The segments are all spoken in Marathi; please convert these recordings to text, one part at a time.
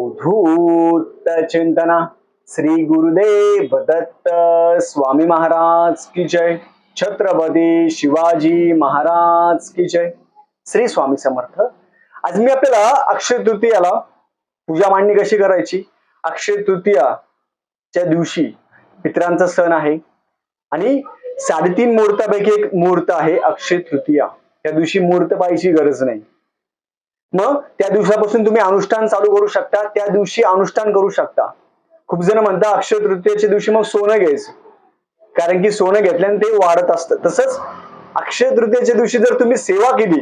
अवधूत चिंतना। श्री गुरुदेव दत्त स्वामी महाराज की जय। छत्रपती शिवाजी महाराज की जय। श्री स्वामी समर्थ। आज मी आपल्याला अक्षय तृतीयाला पूजा मांडणी कशी करायची? अक्षय तृतीयाच्या दिवशी मित्रांचा सण आहे आणि साडेतीन मुहूर्तापैकी एक मुहूर्त आहे अक्षय तृतीया. त्या दिवशी मुहूर्त पाहायची गरज नाही. मग त्या दिवसापासून तुम्ही अनुष्ठान चालू करू शकता त्या दिवशी अनुष्ठान करू शकता. खूप जण म्हणतात अक्षय तृतीयेच्या दिवशी मग सोनं घ्यायचं. कारण की सोनं घेतल्याने ते वाढत असतं. तसंच अक्षय तृतीयेच्या दिवशी जर तुम्ही सेवा केली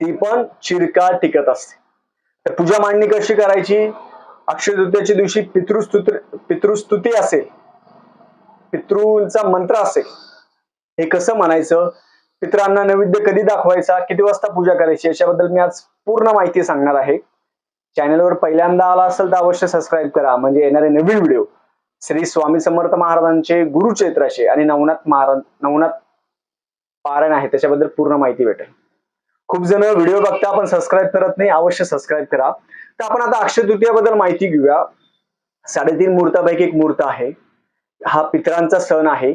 ती पण चिरकाळ टिकत असते. तर पूजा मांडणी कशी करायची? अक्षय तृतीयेच्या दिवशी पितृस्तुत्र पितृस्तुती असेल. पितृंचा मंत्र असेल. हे कसं म्हणायचं? पितरांना नैवेद्य कधी दाखवायचा? किती वाजता पूजा करायची? याच्याबद्दल मी आज पूर्ण माहिती सांगणार आहे. चॅनलवर पहिल्यांदा आला असेल तर अवश्य सबस्क्राईब करा. म्हणजे येणारे नवीन व्हिडिओ श्री स्वामी समर्थ महाराजांचे गुरुचैत्राचे आणि नवनाथ महाराज नवनाथ पारायण आहे. त्याच्याबद्दल पूर्ण माहिती भेटेल. खूप जण व्हिडिओ बघता आपण सबस्क्राईब करत नाही. अवश्य सबस्क्राईब करा. तर आपण आता अक्षय तृतीयाबद्दल माहिती घेऊया. साडेतीन मुहूर्तापैकी एक मुहूर्त आहे. हा पितरांचा सण आहे.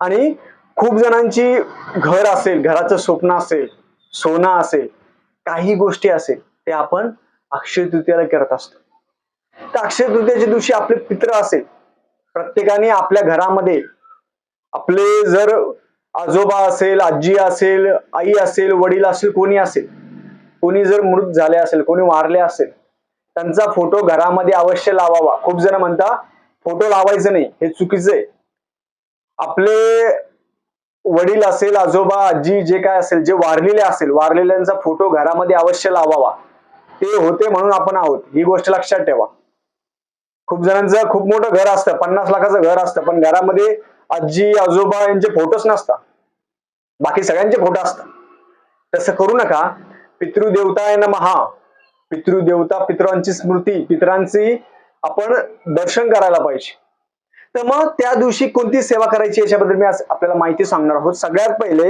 आणि खूप जणांची घर असेल घराचं स्वप्न असेल सोनं असेल काही गोष्टी असेल ते आपण अक्षय तृतीयाला करत असतो. तर अक्षय तृतीयाच्या दिवशी आपले पित्र असेल प्रत्येकाने आपल्या घरामध्ये आपले जर आजोबा असेल आजी असेल आई असेल वडील असेल कोणी असेल कोणी जर मृत झाले असेल कोणी वारले असेल त्यांचा फोटो घरामध्ये अवश्य लावावा. खूप जण म्हणता फोटो लावायचं नाही हे चुकीचं आहे. आपले वडील असेल आजोबा आजी जे काय असेल जे वारलेले असेल वारलेल्यांचा फोटो घरामध्ये अवश्य लावावा. ते होते म्हणून आपण आहोत. ही गोष्ट लक्षात ठेवा. खूप जणांचं खूप मोठं घर असतं पन्नास लाखाचं घर असतं पण घरामध्ये आजी आजोबा यांचे फोटोच नसतात. बाकी सगळ्यांचे फोटो असतात. तसं करू नका. पितृदेवता आहे ना महा पितृदेवता पितरांची स्मृती पितरांची आपण दर्शन करायला पाहिजे. तर मग त्या दिवशी कोणती सेवा करायची याच्याबद्दल मी आज आपल्याला माहिती सांगणार आहोत. सगळ्यात पहिले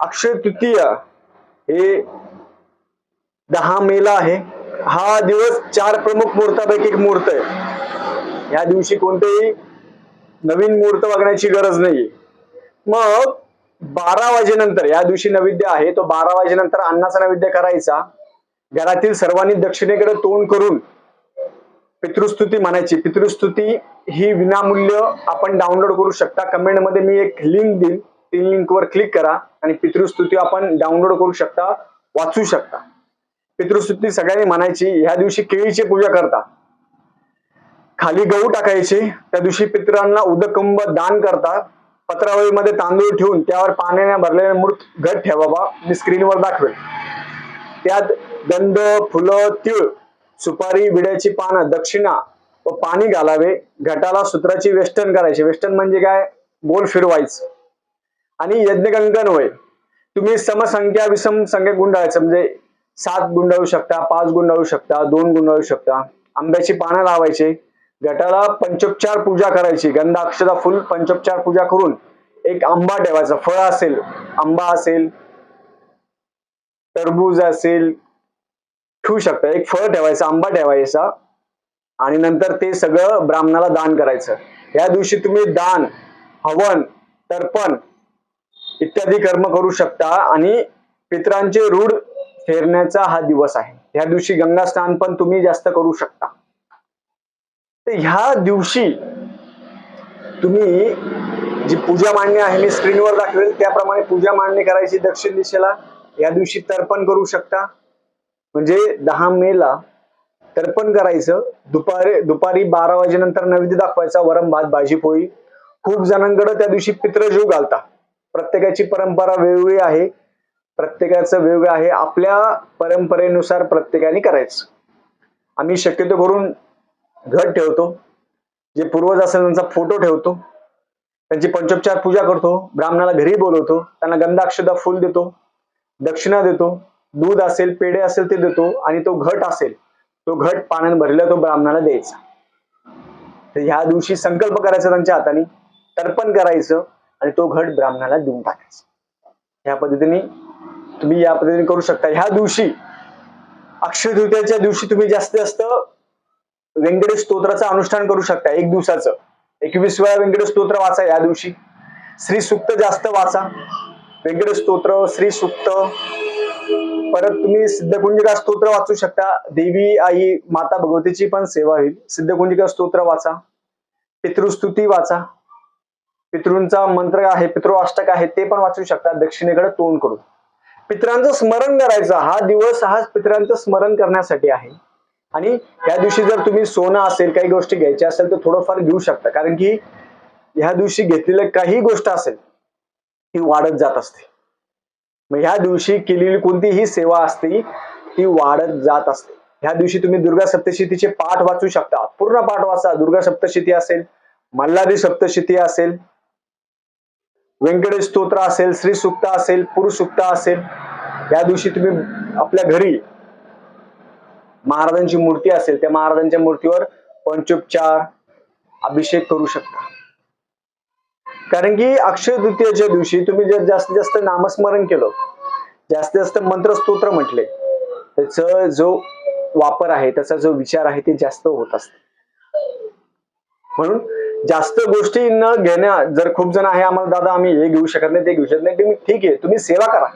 अक्षय तृतीय हे दहा मेला आहे. हा दिवस चार प्रमुख मुहूर्तापैकी एक मुहूर्त आहे. या दिवशी कोणतेही नवीन मुहूर्त बघण्याची गरज नाही मग बारा वाजेनंतर या दिवशी नैवेद्य आहे तो बारा वाजेनंतर अन्नाचा नैवेद्य करायचा. घरातील सर्वांनी दक्षिणेकडे तोंड करून पितृस्तुती म्हणायची. पितृस्तुती ही विनामूल्य आपण डाउनलोड करू शकता. कमेंटमध्ये मी एक लिंक देईन. ती लिंक वर क्लिक करा आणि पितृस्तुती आपण डाउनलोड करू शकता वाचू शकता. पितृस्तुती सगळ्यांनी म्हणायची ह्या दिवशी केळीची पूजा करता. खाली गहू टाकायचे. त्या दिवशी पितरांना उदकंब दान करता. पत्रावळीमध्ये तांदूळ ठेवून त्यावर पाण्याने भरलेले मृत घट ठेवावा मी स्क्रीनवर दाखवेल. त्यात गंध फुलं तीळ सुपारी विड्याची पानं दक्षिणा व पाणी घालावे. घटाला सूत्राची वेस्टर्न करायची. वेस्टर्न म्हणजे काय? बोल फिरवायचं. आणि यज्ञगंगन होय. तुम्ही समसंख्या विषम संख्या गुंडाळायचं. म्हणजे सात गुंडाळू शकता पाच गुंडाळू शकता दोन गुंडाळू शकता. आंब्याची पानं लावायचे. घटाला पंचोपचार पूजा करायची. गंधाक्षदा फुल पंचोपचार पूजा करून एक आंबा ठेवायचा. फळ असेल आंबा असेल टरबूज असेल ठेवू शकता. एक फळ ठेवायचं आंबा ठेवायचा आणि नंतर ते सगळं ब्राह्मणाला दान करायचं. या दिवशी तुम्ही दान हवन तर्पण इत्यादी कर्म करू शकता आणि पितरांचे रूढ फेरण्याचा हा दिवस आहे. ह्या दिवशी गंगा स्नान पण तुम्ही जास्त करू शकता. तर ह्या दिवशी तुम्ही जी पूजा मांडणी आहे मी स्क्रीनवर दाखवेल. त्याप्रमाणे पूजा मांडणी करायची दक्षिण दिशेला. या दिवशी तर्पण करू शकता. म्हणजे दहा मेला तर्पण करायचं. दुपारी दुपारी बारा वाजेनंतर नैवेद्य दाखवायचा वरम भात भाजी पोळी. खूप जणांकडे त्या दिवशी पित्रजीव घालता. प्रत्येकाची परंपरा वेगवेगळी आहे. प्रत्येकाचं वेगळं आहे. आपल्या परंपरेनुसार प्रत्येकाने करायचं. आम्ही शक्यतो करून घट ठेवतो. जे पूर्वज असेल त्यांचा फोटो ठेवतो. त्यांची पंचोपचार पूजा करतो. ब्राह्मणाला घरी बोलवतो. त्यांना गंधाक्षदा फुल देतो. दक्षिणा देतो. दूध असेल पेढे असेल ते देतो आणि तो घट असेल तो घट पाण्याने भरलेला तो ब्राह्मणाला द्यायचा. तर ह्या दिवशी संकल्प करायचा त्यांच्या हाताने तर्पण करायचं आणि तो घट ब्राह्मणाला देऊन टाकायचा. ह्या पद्धतीने तुम्ही या पद्धतीने करू शकता. ह्या दिवशी अक्षय तृतीयाच्या दिवशी तुम्ही जास्तीत जास्त व्यंकटेश स्तोत्राचं अनुष्ठान करू शकता एक दिवसाचं. एकवीस वेळा व्यंकटेश स्तोत्र वाचा या दिवशी. श्री सुक्त जास्त वाचा. व्यंकटेश स्तोत्र श्री सुक्त परत तुम्ही सिद्धकुंजिका स्तोत्र वाचू शकता. देवी आई माता भगवतीची पण सेवा होईल. सिद्धकुंजिका स्तोत्र वाचा. पितृस्तुती वाचा. पितृंचा मंत्र आहे पितृअष्टक आहे ते पण वाचू शकता. दक्षिणेकडे तोंड करून. पितरांचं स्मरण करायचं. हा दिवस हा पितरांचं स्मरण करण्यासाठी आहे. आणि या दिवशी जर तुम्ही सोनं असेल काही गोष्टी घ्यायच्या असेल तर थोडंफार घेऊ शकता. कारण की ह्या दिवशी घेतलेल्या काही गोष्ट असेल ती वाढत जात असते. मग ह्या दिवशी केलेली कोणतीही सेवा असते ती वाढत जात असते. ह्या दिवशी तुम्ही दुर्गा सप्तशतीचे पाठ वाचू शकता. पूर्ण पाठ वाचा. दुर्गा सप्तशती असेल मल्हारी सप्तशती असेल व्यंकटेश स्तोत्र असेल श्री सुक्त असेल पुरुष सुक्त असेल या दिवशी तुम्ही आपल्या घरी महाराजांची मूर्ती असेल त्या महाराजांच्या मूर्तीवर पंचोपचार अभिषेक करू शकता. कारण की अक्षय तृतीयेच्या दिवशी तुम्ही जर जास्तीत जास्त नामस्मरण केलं जास्तीत जास्त मंत्रस्तोत्र म्हटले त्याचा जो वापर आहे त्याचा जो विचार आहे ते जास्त होत असते. म्हणून जास्त गोष्टी न घेण्या जर खूप जण आहे आम्हाला दादा आम्ही हे घेऊ शकत नाही ते घेऊ शकत नाही तुम्ही ठीक आहे तुम्ही सेवा करा.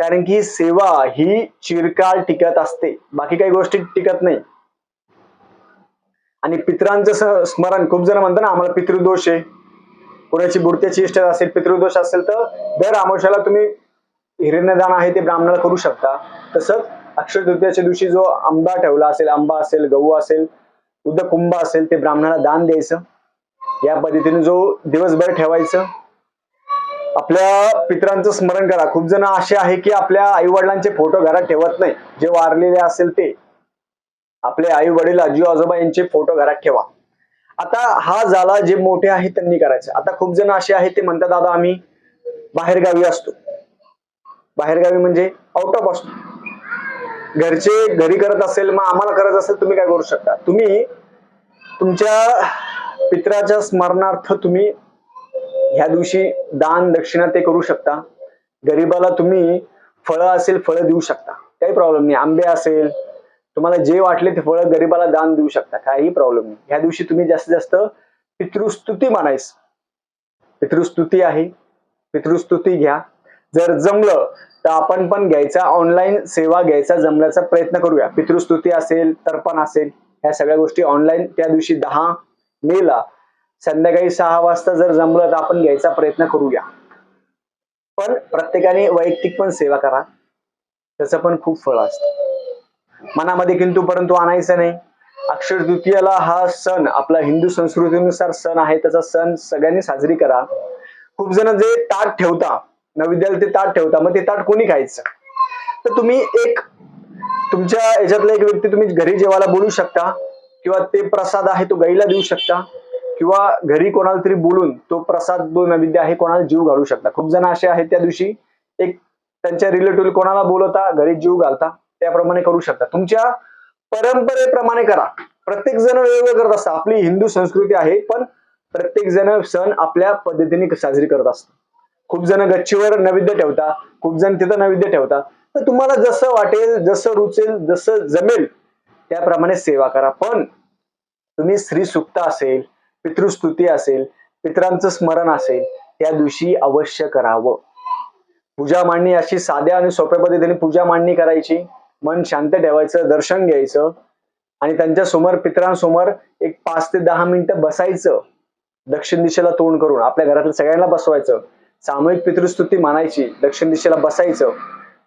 कारण की सेवा ही चिरकाल टिकत असते बाकी काही गोष्टी टिकत नाही. आणि पितरांचं स्मरण खूप जण म्हणतात ना आम्हाला पितृदोष आहे. कोणाची बुडत्याची इष्ट असेल पितृदोष असेल तर दर अमावश्याला तुम्ही हिरण्यदान आहे ते ब्राह्मणाला करू शकता. तसंच अक्षय तृतीयाच्या दिवशी जो आंबा ठेवला असेल आंबा असेल गहू असेल उद्या कुंभ असेल ते ब्राह्मणाला दान द्यायचं. या पद्धतीने जो दिवसभर ठेवायचं. आपल्या पितरांचं स्मरण करा. खूप जण असे आहे की आपल्या आई वडिलांचे फोटो घरात ठेवत नाही. जे वारलेले असेल ते. आपले आई वडील आजी आजोबा यांचे फोटो घरात ठेवा. आता हा झाला जे मोठे आहेत त्यांनी करायचं. आता खूप जण असे आहेत ते म्हणतात दादा आम्ही बाहेरगावी असतो. बाहेरगावी म्हणजे आउट ऑफ असतो घरचे घरी करत असेल मग आम्हाला करत असेल तुम्ही काय करू शकता? तुम्ही तुमच्या पित्राच्या स्मरणार्थ तुम्ही ह्या दिवशी दान दक्षिणा ते करू शकता. गरीबाला तुम्ही फळं असेल फळं देऊ शकता. काही प्रॉब्लेम नाही. आंबे असेल तुम्हाला जे वाटले ते फळं गरीबाला दान देऊ शकता काही प्रॉब्लेम नाही. ह्या दिवशी तुम्ही जास्तीत जास्त पितृस्तुती मानायस पितृस्तुती आहे पितृस्तुती घ्या. जर जमलं तर आपण पण घ्यायचा ऑनलाईन सेवा घ्यायचा जमण्याचा प्रयत्न करूया. पितृस्तुती असेल तर्पण असेल ह्या सगळ्या गोष्टी ऑनलाईन त्या दिवशी दहा मेला संध्याकाळी सहा वाजता जर जमलं तर आपण घ्यायचा प्रयत्न करूया. पण प्रत्येकाने वैयक्तिक पण सेवा करा. त्याचं पण खूप फळ असतं. मनामध्ये किंतु परंतु आणायचं नाही. अक्षर तृतीयाला हा सण आपला हिंदू संस्कृतीनुसार सण आहे त्याचा सण सगळ्यांनी साजरी करा. खूप जण जे ताट ठेवता नैवेद्याला ते ताट ठेवता मग ते ताट कोणी खायचं? तर तुम्ही एक तुमच्या याच्यातला एक व्यक्ती तुम्ही घरी जेवायला बोलू शकता किंवा ते प्रसाद आहे तो गाईला देऊ शकता किंवा घरी कोणाला तरी बोलून तो प्रसाद जो नैवेद्य आहे कोणाला जीव घालू शकता. खूप जण असे आहेत त्या दिवशी एक त्यांच्या रिलेटिव्ह कोणाला बोलवता घरी जीव घालता. त्याप्रमाणे करू शकता. तुमच्या परंपरेप्रमाणे करा. प्रत्येक जण वेगवेगळं करत असतं. आपली हिंदू संस्कृती आहे पण प्रत्येक जण सण आपल्या पद्धतीने साजरी करत असतो. खूप जण गच्चीवर नैवेद्य ठेवता खूप जण तिथं नैवेद्य ठेवता. तर तुम्हाला जसं वाटेल जसं रुचेल जसं जमेल त्याप्रमाणे सेवा करा. पण तुम्ही स्त्री सुक्त असेल पितृस्तुती असेल पितरांचं स्मरण असेल त्या दिवशी अवश्य करावं. पूजा मांडणी अशी साध्या आणि सोप्या पद्धतीने पूजा मांडणी करायची. मन शांत ठेवायचं दर्शन घ्यायचं आणि त्यांच्यासमोर पितरांसमोर एक पाच ते दहा मिनिटं बसायचं. दक्षिण दिशेला तोंड करून आपल्या घरातल्या सगळ्यांना बसवायचं. सामूहिक पितृस्तुती मानायची दक्षिण दिशेला बसायचं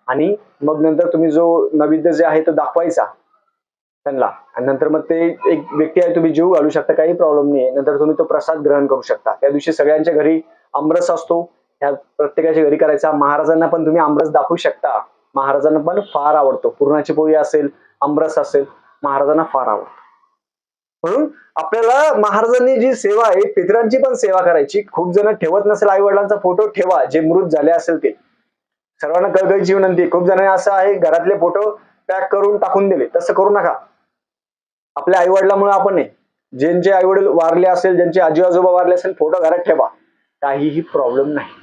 आणि मग नंतर तुम्ही जो नैवेद्य जे आहे तो दाखवायचा त्यांना. आणि नंतर मग ते एक व्यक्ती आहे तुम्ही जीव घालू शकता काही प्रॉब्लेम नाही नंतर तुम्ही तो प्रसाद ग्रहण करू शकता. त्या दिवशी सगळ्यांच्या घरी आमरस असतो. ह्या प्रत्येकाच्या घरी करायचा. महाराजांना पण तुम्ही आमरस दाखवू शकता. महाराजांना पण फार आवडतो. पुरणाची पोळी असेल आमरस असेल महाराजांना फार आवडतो. म्हणून आपल्याला महाराजांनी जी सेवा आहे पितरांची पण सेवा करायची. खूप जण ठेवत नसेल आई वडिलांचा फोटो ठेवा. जे मृत झाले असेल ते. सर्वांना कळकळीची विनंती खूप जणांनी असं आहे घरातले फोटो पॅक करून टाकून दिले. तसं करू नका. आपल्या आई वडिलांमुळे आपण ज्यांचे आई वडील वारले असेल ज्यांचे आजी आजोबा वारले असेल फोटो घरात ठेवा. काहीही प्रॉब्लेम नाही.